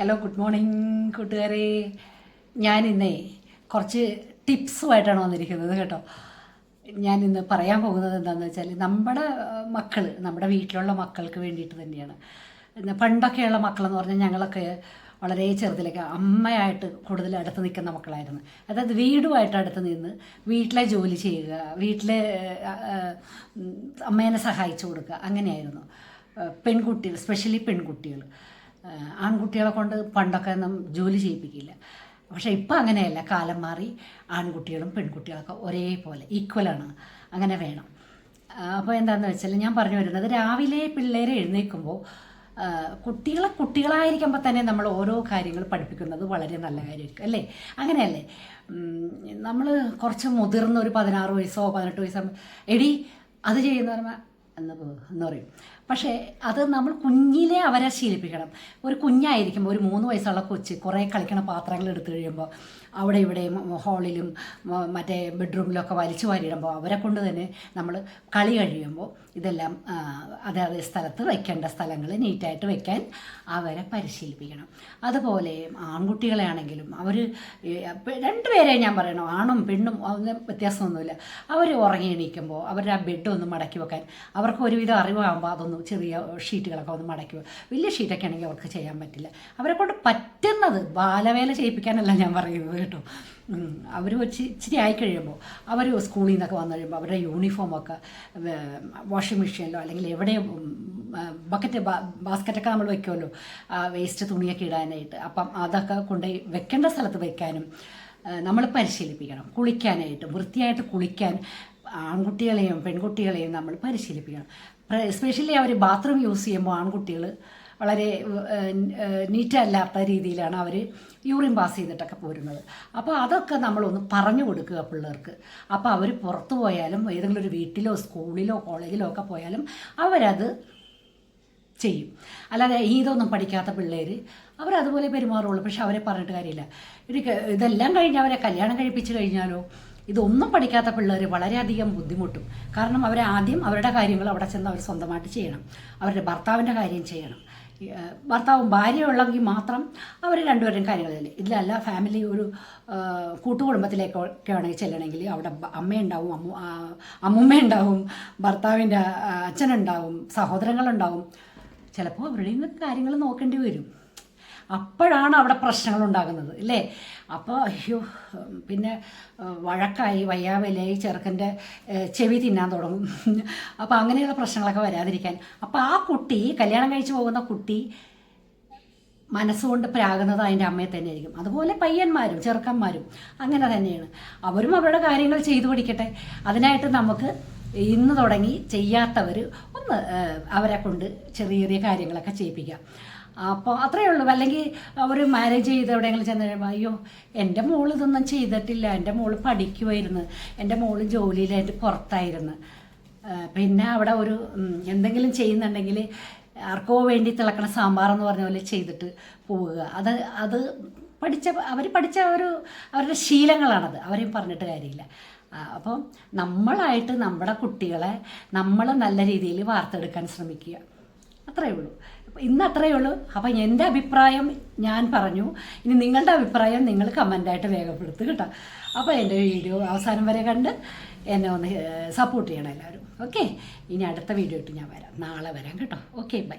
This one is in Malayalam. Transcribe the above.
ഹലോ ഗുഡ് മോർണിംഗ് കൂട്ടുകാരെ. ഞാൻ ഇന്നേ കുറച്ച് ടിപ്സുമായിട്ടാണ് വന്നിരിക്കുന്നത് കേട്ടോ. ഞാൻ ഇന്ന് പറയാൻ പോകുന്നത് എന്താണെന്ന് വെച്ചാൽ നമ്മുടെ മക്കൾ നമ്മുടെ വീട്ടിലുള്ള മക്കൾക്ക് വേണ്ടിയിട്ട് തന്നെയാണ്. പണ്ടൊക്കെയുള്ള മക്കളെന്ന് പറഞ്ഞാൽ ഞങ്ങളൊക്കെ വളരെ ചെറുതിലേക്ക് അമ്മയായിട്ട് കൂടുതൽ അടുത്ത് നിൽക്കുന്ന മക്കളായിരുന്നു. അതായത് വീടുമായിട്ട് അടുത്ത് നിന്ന് വീട്ടിലെ ജോലി ചെയ്യുക വീട്ടിലെ അമ്മേനെ സഹായിച്ചു കൊടുക്കുക അങ്ങനെയായിരുന്നു. പെൺകുട്ടികൾ സ്പെഷ്യലി പെൺകുട്ടികൾ. ആൺകുട്ടികളെ കൊണ്ട് പണ്ടൊക്കെ ഒന്നും ജോലി ചെയ്യിപ്പിക്കില്ല. പക്ഷേ ഇപ്പം അങ്ങനെയല്ല. കാലം മാറി ആൺകുട്ടികളും പെൺകുട്ടികളൊക്കെ ഒരേപോലെ ഈക്വലാണ് അങ്ങനെ വേണം. അപ്പോൾ എന്താണെന്ന് വെച്ചാൽ ഞാൻ പറഞ്ഞു വരുന്നത് രാവിലെ പിള്ളേരെ എഴുന്നേൽക്കുമ്പോൾ കുട്ടികളെ കുട്ടികളായിരിക്കുമ്പോൾ തന്നെ നമ്മൾ ഓരോ കാര്യങ്ങൾ പഠിപ്പിക്കുന്നത് വളരെ നല്ല കാര്യമായിരിക്കും അല്ലേ? അങ്ങനെയല്ലേ? നമ്മൾ കുറച്ച് മുതിർന്ന ഒരു പതിനാറ് വയസ്സോ പതിനെട്ട് വയസ്സോ എടി അത് ചെയ്യുന്ന പറഞ്ഞാൽ എന്ന് പറയും. പക്ഷേ അത് നമ്മൾ കുഞ്ഞിലെ അവരെ ശീലിപ്പിക്കണം. ഒരു കുഞ്ഞായിരിക്കുമ്പോൾ ഒരു മൂന്ന് വയസ്സുള്ള കൊച്ച് കുറേ കളിക്കണ പാത്രങ്ങൾ എടുത്തു കഴിയുമ്പോൾ അവിടെ ഇവിടെ ഹാളിലും മറ്റേ ബെഡ്റൂമിലൊക്കെ വലിച്ചു വാരിയിടുമ്പോൾ അവരെ കൊണ്ട് തന്നെ നമ്മൾ കളി കഴിയുമ്പോൾ ഇതെല്ലാം അതായത് സ്ഥലത്ത് വയ്ക്കേണ്ട സ്ഥലങ്ങൾ നീറ്റായിട്ട് വയ്ക്കാൻ അവരെ പരിശീലിപ്പിക്കണം. അതുപോലെ ആൺകുട്ടികളെ ആണെങ്കിലും അവർ രണ്ടുപേരെ ഞാൻ പറയണം? ആണും പെണ്ണും ഒന്നും വ്യത്യാസമൊന്നുമില്ല. അവർ ഉറങ്ങി എണീക്കുമ്പോൾ അവരുടെ ആ ബെഡ് ഒന്ന് മടക്കി വെക്കാൻ അവർക്ക് ഒരുവിധം അറിവാകുമ്പോൾ അതൊന്ന് ചെറിയ ഷീറ്റുകളൊക്കെ ഒന്ന് മടക്കി വലിയ ഷീറ്റൊക്കെ ആണെങ്കിൽ അവർക്ക് ചെയ്യാൻ പറ്റില്ല. അവരെ കൊണ്ട് പറ്റുന്നത് ബാലവേല ചെയ്യിപ്പിക്കാനല്ല ഞാൻ പറയുന്നത് കേട്ടോ. അവർ വെച്ച് ഇച്ചിരി ആയി കഴിയുമ്പോൾ അവർ സ്കൂളിൽ നിന്നൊക്കെ വന്നു കഴിയുമ്പോൾ അവരുടെ യൂണിഫോമൊക്കെ വാഷിംഗ് മെഷീനിലോ അല്ലെങ്കിൽ എവിടെ ബക്കറ്റ് ബാസ്ക്കറ്റൊക്കെ നമ്മൾ വെക്കുമല്ലോ വേസ്റ്റ് തുണിയൊക്കെ ഇടാനായിട്ട്. അപ്പം അതൊക്കെ കൊണ്ടുപോയി വെക്കേണ്ട സ്ഥലത്ത് വെക്കാനും നമ്മൾ പരിശീലിപ്പിക്കണം. കുളിക്കാനായിട്ട് വൃത്തിയായിട്ട് കുളിക്കാൻ ആൺകുട്ടികളെയും പെൺകുട്ടികളെയും നമ്മൾ പരിശീലിപ്പിക്കണം. എസ്പെഷ്യലി അവർ ബാത്റൂം യൂസ് ചെയ്യുമ്പോൾ ആൺകുട്ടികൾ വളരെ നീറ്റല്ലാത്ത രീതിയിലാണ് അവർ യൂറിൻ പാസ് ചെയ്തിട്ടൊക്കെ പോരുന്നത്. അപ്പോൾ അതൊക്കെ നമ്മളൊന്ന് പറഞ്ഞു കൊടുക്കുക പിള്ളേർക്ക്. അപ്പോൾ അവർ പുറത്തു പോയാലും ഏതെങ്കിലും ഒരു വീട്ടിലോ സ്കൂളിലോ കോളേജിലോ ഒക്കെ പോയാലും അവരത് ചെയ്യും. അല്ലാതെ ഇതൊന്നും പഠിക്കാത്ത പിള്ളേർ അവരതുപോലെ പെരുമാറുള്ളൂ. പക്ഷെ അവരെ പറഞ്ഞിട്ട് കാര്യമില്ല. ഇത് ഇതെല്ലാം കഴിഞ്ഞ് അവരെ കല്യാണം കഴിപ്പിച്ച് കഴിഞ്ഞാലോ ഇതൊന്നും പഠിക്കാത്ത പിള്ളേർ വളരെയധികം ബുദ്ധിമുട്ടും. കാരണം അവരെ ആദ്യം അവരുടെ കാര്യങ്ങൾ അവിടെ ചെന്ന് അവർ സ്വന്തമായിട്ട് ചെയ്യണം. അവരുടെ ഭർത്താവിന്റെ കാര്യം ചെയ്യണം. ഭർത്താവും ഭാര്യ ഉള്ളെങ്കിൽ മാത്രം അവർ രണ്ടുപേരും കാര്യങ്ങളില്ല ഇതിലല്ല ഫാമിലി ഒരു കൂട്ടുകുടുംബത്തിലേക്കൊക്കെ ആണെങ്കിൽ ചെല്ലണമെങ്കിൽ അവിടെ അമ്മയുണ്ടാവും അമ്മു അമ്മുമ്മയുണ്ടാവും ഭർത്താവിന്റെ അച്ഛനുണ്ടാവും സഹോദരങ്ങളുണ്ടാവും. ചിലപ്പോൾ അവരുടെ കാര്യങ്ങൾ നോക്കേണ്ടി വരും. അപ്പോഴാണ് അവിടെ പ്രശ്നങ്ങൾ ഉണ്ടാകുന്നത് അല്ലേ അപ്പോൾ അയ്യോ പിന്നെ വഴക്കായി വയ്യാവലായി ചെറുക്കന്റെ ചെവി തിന്നാൻ തുടങ്ങും. അപ്പോൾ അങ്ങനെയുള്ള പ്രശ്നങ്ങളൊക്കെ വരാതിരിക്കാൻ. അപ്പോൾ ആ കുട്ടി കല്യാണം കഴിച്ചു പോകുന്ന കുട്ടി മനസ്സുകൊണ്ട് പ്രാകുന്നത് അതിന്റെ അമ്മയെ തന്നെയായിരിക്കും. അതുപോലെ പയ്യന്മാരും ചെറുക്കന്മാരും അങ്ങനെ തന്നെയാണ്. അവരും അവരുടെ കാര്യങ്ങൾ ചെയ്തു പഠിക്കട്ടെ അതിനായിട്ട് നമുക്ക് ഇന്ന് തുടങ്ങി ചെയ്യാത്തവർ ഒന്ന് അവരെ കൊണ്ട് ചെറിയ ചെറിയ കാര്യങ്ങളൊക്കെ ചെയ്യിപ്പിക്കാം. അപ്പോൾ അത്രയേ ഉള്ളൂ. അല്ലെങ്കിൽ അവർ മാരേജ് ചെയ്ത് എവിടെയെങ്കിലും ചെന്ന് കഴിയുമ്പോൾ അയ്യോ എന്റെ മോൾ ഇതൊന്നും ചെയ്തിട്ടില്ല. എന്റെ മോൾ പഠിക്കുമായിരുന്നു എന്റെ മോൾ ജോലിയിലായിട്ട് പുറത്തായിരുന്നു. പിന്നെ അവിടെ ഒരു എന്തെങ്കിലും ചെയ്യുന്നുണ്ടെങ്കിൽ ആർക്കോ വേണ്ടി തിളക്കണ സാമ്പാർ എന്ന് പറഞ്ഞ പോലെ ചെയ്തിട്ട് പോവുക. അത് അത് പഠിച്ച അവർ പഠിച്ച ഒരു അവരുടെ ശീലങ്ങളാണത്. അവരെയും പറഞ്ഞിട്ട് കാര്യമില്ല. അപ്പം നമ്മളായിട്ട് നമ്മുടെ കുട്ടികളെ നമ്മൾ നല്ല രീതിയിൽ വാർത്തെടുക്കാൻ ശ്രമിക്കുക. അത്രയേ ഉള്ളൂ. ഇന്ന് അത്രയേ ഉള്ളൂ. അപ്പം എന്റെ അഭിപ്രായം ഞാൻ പറഞ്ഞു. ഇനി നിങ്ങളുടെ അഭിപ്രായം നിങ്ങൾ കമന്റായിട്ട് രേഖപ്പെടുത്തു കേട്ടോ. അപ്പോൾ എന്റെ വീഡിയോ അവസാനം വരെ കണ്ട് എന്നെ ഒന്ന് സപ്പോർട്ട് ചെയ്യണം എല്ലാവരും. ഓക്കെ? ഇനി അടുത്ത വീഡിയോ ഇട്ട് ഞാൻ വരാം. നാളെ വരാം കേട്ടോ. Okay bye.